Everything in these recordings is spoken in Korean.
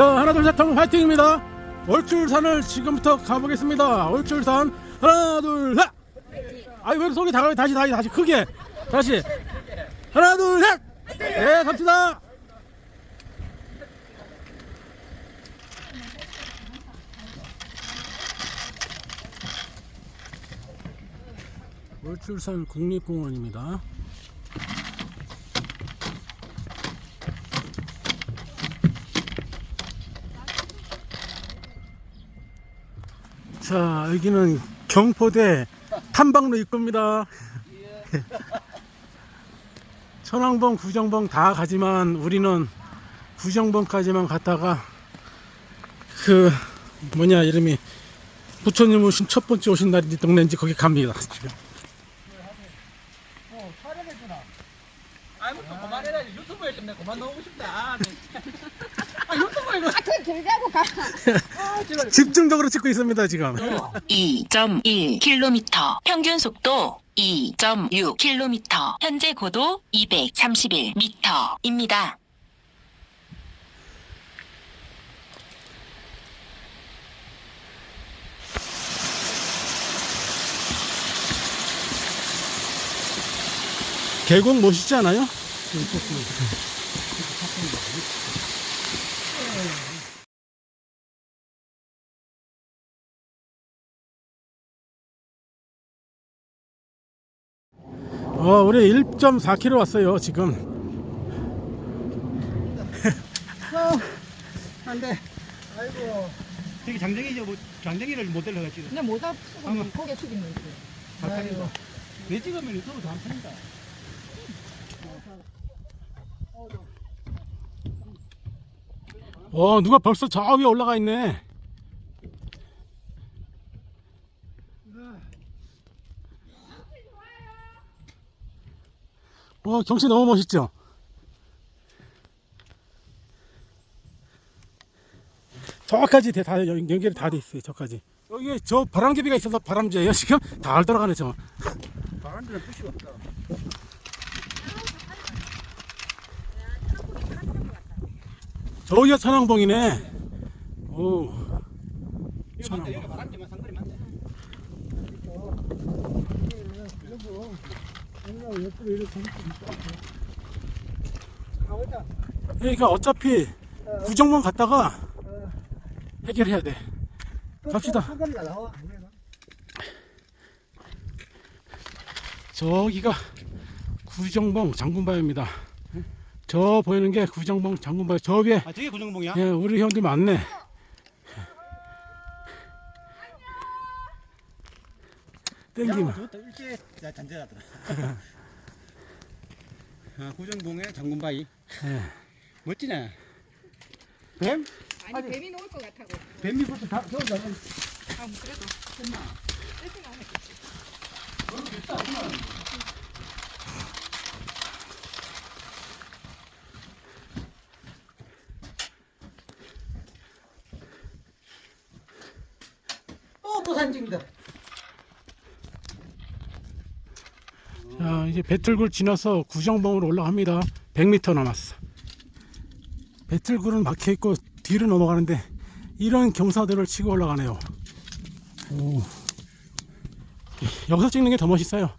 자 하나 둘 셋 하면 화이팅입니다. 올출산을 지금부터 가보겠습니다. 올출산 하나 둘셋! 아이 왜 속이 다가 다시 다시 다시 크게. 다시. 하나 둘셋 네 갑시다. 올출산 국립공원입니다 자 여기는 경포대 탐방로 입구입니다 천왕봉 구정봉 다 가지만 우리는 구정봉까지만 갔다가 그 뭐냐 이름이 부처님 오신 첫 번째 오신 날인지 동네인지 거기 갑니다 지금 아이고 또 그만해라 유튜브에 좀 내가 그만 나오고 싶다 아, 네. 아 유튜브에 이거 그 길자고 가. 집중적으로 찍고 있습니다 지금. 2.1km, 평균 속도 2.6km, 현재 고도 231m입니다. 계곡 멋있지 않아요? 어, 우리 1.4km 왔어요, 지금. 안돼 아이고 저기 장정이죠 뭐 장정이를 못 데려가지고 근데 모자 쓰고 고개 숙이는 거. 아이고 내 찍으면 유튜브 다안 탑니다 어, 누가 벌써 저 위에 올라가 있네. 어, 경치 너무 멋있죠? 저까지 다, 연- 연결이 다 돼 있어요, 저까지. 여기 저 바람개비가 있어서 바람쥐예요, 지금? 다 돌아가네, 저. 바람들은 푸시 없다 저기가 천왕봉이네. 오. 맞 맞네 그러니까 어차피 구정문 갔다가 해결해야 돼. 갑시다. 저기가 구정봉 장군바위입니다. 저 보이는 게 구정봉 장군바위. 저 위에 아 저게 구정봉이야? 예, 우리 형들 많네. 땡기면. 야 잔재하더라 아 구정봉의 장군바위 예. 멋지네 뱀? 아니 뱀이 놓을 것 같다고. 뱀이 벌써 다 저거 다아 그래도 어, 또 산짐이다. 자, 이제 배틀굴 지나서 구정봉으로 올라갑니다. 100m 남았어. 배틀굴은 막혀 있고 뒤로 넘어가는데 이런 경사들을 치고 올라가네요. 오. 여기서 찍는 게 더 멋있어요.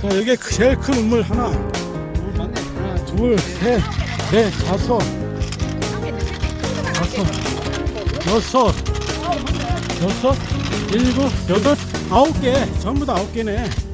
자, 여기 제일 큰 우물 하나, 오, 맞네. 하나, 둘, 셋, 넷, 다섯, 다섯, 여섯, 여섯, 일곱, 여덟, 아홉 개. 전부 다 아홉 개네.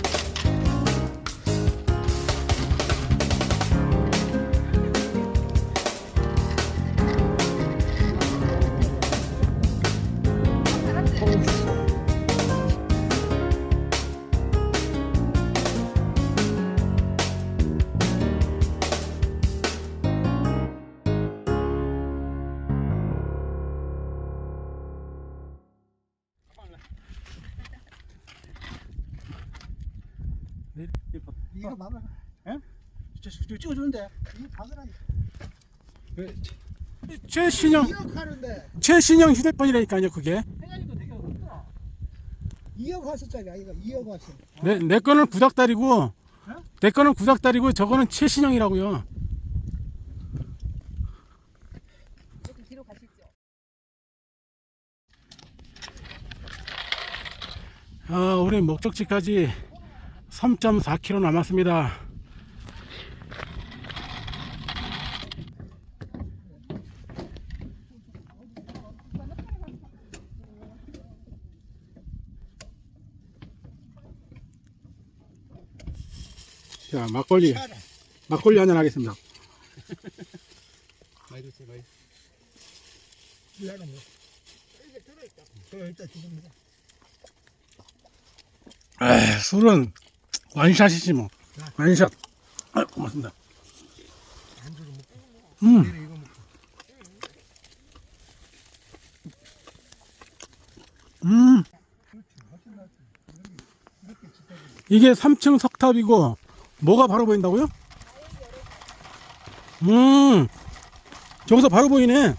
이거 봐봐. 예? 저, 저, 저 찍어주는데. 이거 봐더라니. 왜, 최신형, 이억하는데 최신형 휴대폰이라니까요, 그게. 해가지고 되게 없더라. 2억 하셨잖아요 이거 2억 하셨 내, 내 거는 구닥다리고, 내 거는 구닥다리고 저거는 최신형이라고요. 뒤로 가시죠. 아, 우리 목적지까지 3.4km 남았습니다. 자, 막걸리, 막걸리 한잔 하겠습니다. 많이 드세요 많이. 술은 완샷이지 뭐. 완샷. 아, 고맙습니다. 음, 음. 이게 3층 석탑이고 뭐가 바로 보인다고요? 음. 저기서 바로 보이네. 네.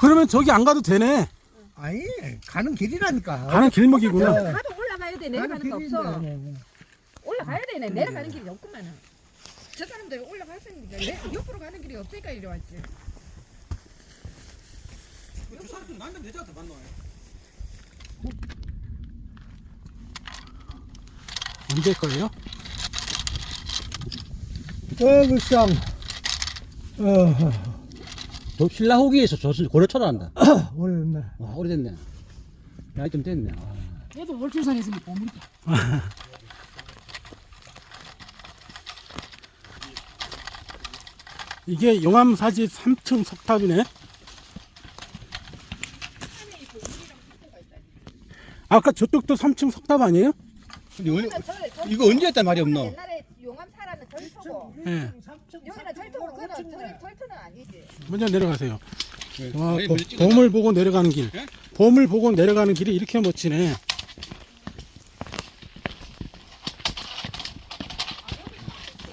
그러면 저기 안 가도 되네. 아니 가는 길이라니까 가는 길목이구나. 네. 가도 올라가야 돼. 내려가는 거 없어. 네, 네. 올라가야 되네. 내려가는 길이 없구만은. 저 사람들 올라갔으니까 내 옆으로 가는 길이 없으니까 이리 왔지. 언제 거예요? 어, 글상. 어, 저 신라 호기에서 젖을 고려 쳐다한다. 오래됐네. 와, 오래됐네. 나이 좀 됐네. 아. 얘도 월출산에 있으면 보물. 이게 용암 사지 3층 석탑이네. 아까 저쪽도 3층 석탑 아니에요? 근데 원래 이거 언제 했단 말이 없노? 옛날에 용암 사라는 절토고 예. 여기는 절토고 그는 절- 절토는 아니지. 먼저 내려가세요. 와, 아니, 보, 먼저 찍어놔. 봄을 보고 내려가는 길. 예? 봄을 보고 내려가는 길이 이렇게 멋지네.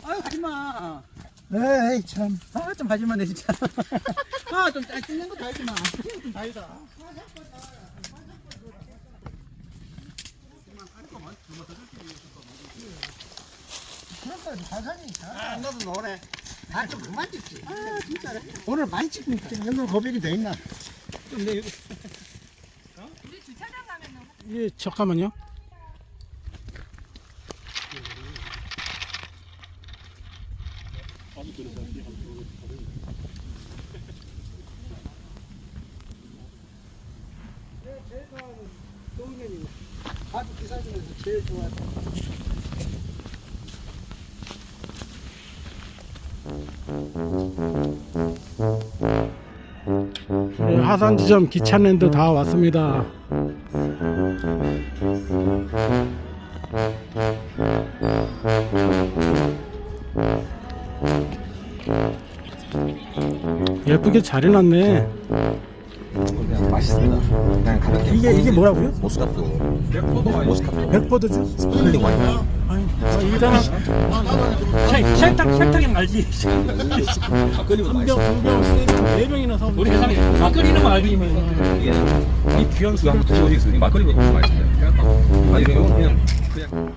아유, 하지 마. 에이, 참. 아, 좀 하지 마, 내 진짜. 아, 좀 찍는 것도 하지 마. 아니다. 사산이 안 가도 노래. 아, 좀 그만 찍지. 아, 진짜래. 오늘 많이 찍니까. 오늘 고백이 돼 있나? 좀 내, 우리 주차 네, 하산 지점 기찬랜드 다 왔습니다. 예쁘게 잘 해놨네. 맛있습니다. 그냥 가볍게 이게 이게 뭐라고요? 모스카토. 모스카토. 백버드주? 스파클링 와인. 아니, 아, 일단은 설탕 설탕이 알지. 맛있어. 세 병, 네 병이나 사. 우리 세상에 막걸리는 알지. 이 귀한 그 한번 드셔보시겠어요? 막걸리보다 더 맛있어요. 아, 이거 그냥 그냥